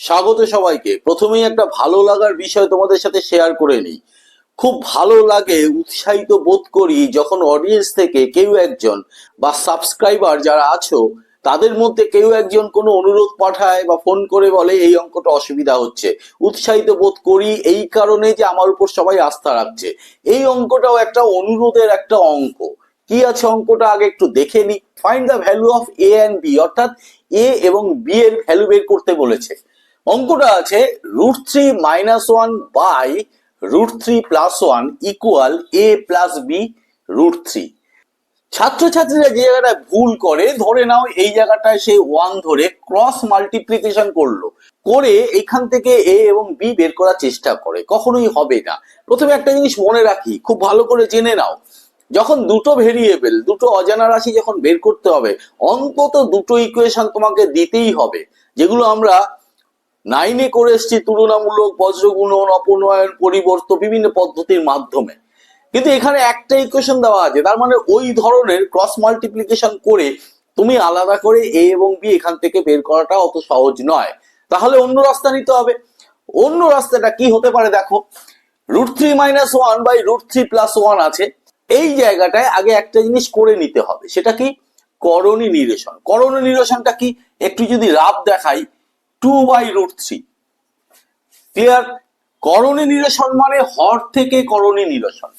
স্বাগত সবাইকে। প্রথমেই একটা ভালো লাগার বিষয় তোমাদের সাথে শেয়ার করে নিই। খুব ভালো লাগে, উৎসাহিত বোধ করি যখন অডিয়েন্স থেকে কেউ একজন বা সাবস্ক্রাইবার যারা আছো, তাদের মধ্যে কেউ একজন কোনো অনুরোধ পাঠায় বা ফোন করে বলে, এই অঙ্কটা অসুবিধা হচ্ছে। উৎসাহিত বোধ করি এই কারণে যে আমার উপর সবাই আস্থা রাখছে। এই অঙ্কটাও একটা অনুরোধের একটা অঙ্ক। কি আছে অঙ্কটা আগে একটু দেখে নি find the value of A and B অর্থাৎ এ এবং বি এর ভ্যালু বের করতে বলেছে। অঙ্কটা আছে root three minus one by root three plus one equal A plus B root three ছাত্রছাত্রীরা যে জায়গাটায় ভুল করে, ধরে নাও এই জায়গাটায় সে ওয়ান ধরে ক্রস মাল্টিপ্লিকেশন করল, করে এখান থেকে এ এবং বি বের করার চেষ্টা করে, কখনোই হবে না। প্রথমে একটা জিনিস মনে রাখি, খুব ভালো করে জেনে নাও, যখন দুটো ভেরিয়েবল দুটো অজানা রাশি যখন বের করতে হবে, অন্তত দুটো ইকুয়েশন তোমাকে দিতেই হবে, যেগুলো আমরা নাইনে করে এসছি তুলনামূলক বজ্রগুণন, অপনয়ন, পরিবর্তন বিভিন্ন পদ্ধতির মাধ্যমে। কিন্তু এখানে একটা ইকুয়েশন দেওয়া আছে, তার মানে ওই ধরনের ক্রস মাল্টিপ্লিকেশন করে তুমি আলাদা করে এ এবং বি এখান থেকে বের করাটা অত সহজ নয়। তাহলে অন্য রাস্তা নিতে হবে। অন্য রাস্তাটা কি হতে পারে দেখো root three minus one by root three plus one আছে। এই জায়গাটায় আগে একটা জিনিস করে নিতে হবে, সেটা কি? করণী নিরসন। করণী নিরসনটা কি? একটু যদি রাব দেখাই two by root three. Clear? করণী নিরসন মানে হর থেকে করণী নিরসন।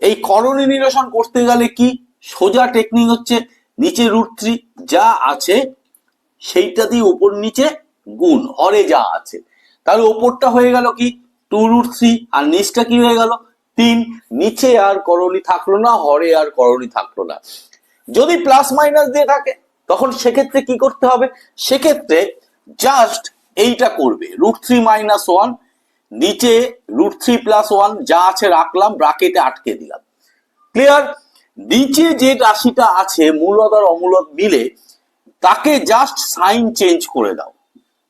এই করণী নিরসন করতে গেলে কি? সোজা টেকনিক হচ্ছে নিচে রুট থ্রি যা আছে সেইটা দিয়ে উপর নিচে গুণ, হরে যা আছে। তাহলে ওপরটা হয়ে গেল কি? Two root three. আর নিচটা কি হয়ে গেল? তিন। নিচে আর করণী থাকল না, হরে আর করণী থাকল না। যদি প্লাস মাইনাস দিয়ে থাকে, তখন সেক্ষেত্রে কি করতে হবে? সেক্ষেত্রে জাস্ট এইটা করবে। রুট থ্রি মাইনাস ওয়ান নিচে রুট থ্রি প্লাস ওয়ান যা আছে রাখলাম ব্রাকেটে আটকে দিলাম। ক্লিয়ার নিচে যে রাশিটা আছে মূলত আর অমূলত মিলে, তাকে জাস্ট সাইন চেঞ্জ করে দাও।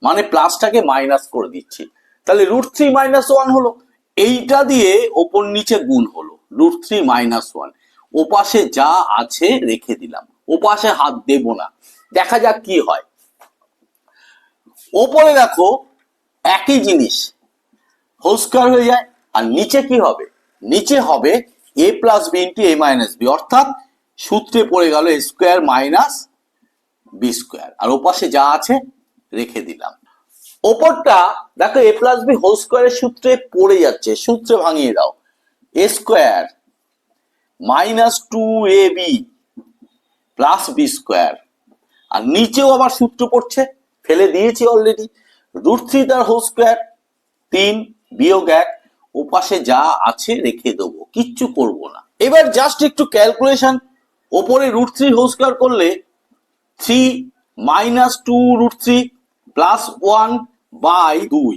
মানে প্লাসটাকে মাইনাস করে দিচ্ছি। তাহলে রুট থ্রি মাইনাস ওয়ান হলো। এইটা দিয়ে ওপর নিচে গুণ হলো। রুট থ্রি মাইনাস ওয়ান ওপাশে যা আছে রেখে দিলাম। ওপাশে হাত দেব না। দেখা যাক কি হয়। ওপরে দেখো একই জিনিস। হোল স্কোয়ার হয়ে যায়, আর নিচে কি হবে? নিচে হবে A plus B into A minus B অর্থাৎ সূত্রে পড়ে গেল A square minus B square আর ওপাশে যা আছে, রেখে দিলাম। ওপরটা দেখো এ প্লাস বি হোল স্কোয়ারের সূত্রে পড়ে যাচ্ছে, সূত্রে ভাঙিয়ে দাও। A square minus two A B plus B square আর নিচেও আবার সূত্র পড়ছে ফেলে দিয়েছি অলরেডি রুট থ্রি তার হোল স্কোয়ার তিন, বিয়োগ এক, ওপাশে যা আছে রেখে দেবো, কিচ্ছু করব না। এবার জাস্ট একটু ক্যালকুলেশন ওপরে রুট থ্রি হোল স্কোয়ার করলে three minus two root three plus one by দুই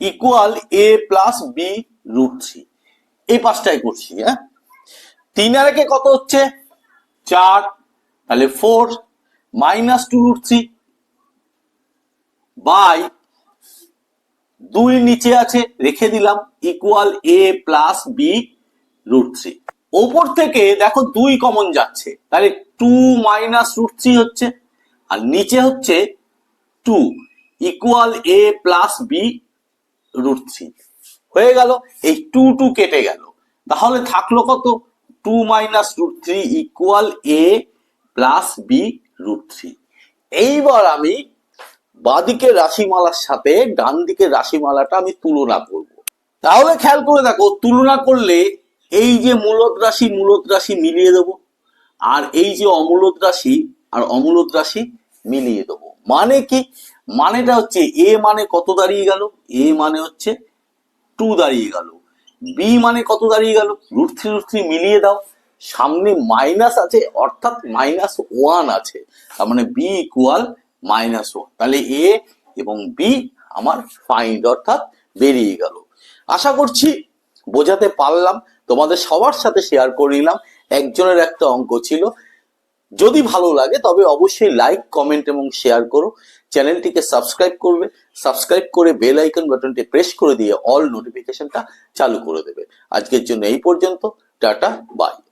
equal A plus B root three এই পাঁচটাই করছি হ্যাঁ? তিন আর কত হচ্ছে? চার। তাহলে four minus two root three by দুই নিচে আছে, রেখে দিলাম equal A plus B root three ওপর থেকে দেখো দুই কমন যাচ্ছে, তাহলে টু মাইনাস রুট থ্রি হচ্ছে, আর নিচে হচ্ছে two equal A plus B root three হয়ে গেল, এই টু টু কেটে গেল, তাহলে থাকল কত? Two minus root three equal A plus B root three এইবার আমি বাদিকের রাশিমালার সাথে ডান দিকের রাশিমালাটা আমি তুলনা করব। তাহলে খেয়াল করে দেখো, তুলনা করলে এই যে মূলত রাশি মূলত রাশি মিলিয়ে দেবো, আর এই যে অমূলত রাশি আর অমূলত রাশি মিলিয়ে দেবো। মানে কি? মানেটা হচ্ছে এ মানে কত দাঁড়িয়ে গেল? এ মানে হচ্ছে টু দাঁড়িয়ে গেল। বি মানে কত দাঁড়িয়ে গেল? রুট থ্রি রুট থ্রি মিলিয়ে দাও। সামনে মাইনাস আছে, অর্থাৎ মাইনাস ওয়ান আছে। তার মানে বি ইকুয়াল মাইনাস ওয়ান। তাহলে এ এবং বি আমার ফাইন্ড অর্থাৎ বেরিয়ে গেল। আশা করছি বোঝাতে পারলাম। তোমাদের সবার সাথে শেয়ার করে নিলাম। একজনের একটা অঙ্ক ছিল। যদি ভালো লাগে, তবে অবশ্যই লাইক কমেন্ট এবং শেয়ার করো। চ্যানেলটিকে সাবস্ক্রাইব করবে। সাবস্ক্রাইব করে বেল আইকন বাটনটি প্রেস করে দিয়ে অল নোটিফিকেশনটা চালু করে দেবে। আজকের জন্য এই পর্যন্ত। Tata bye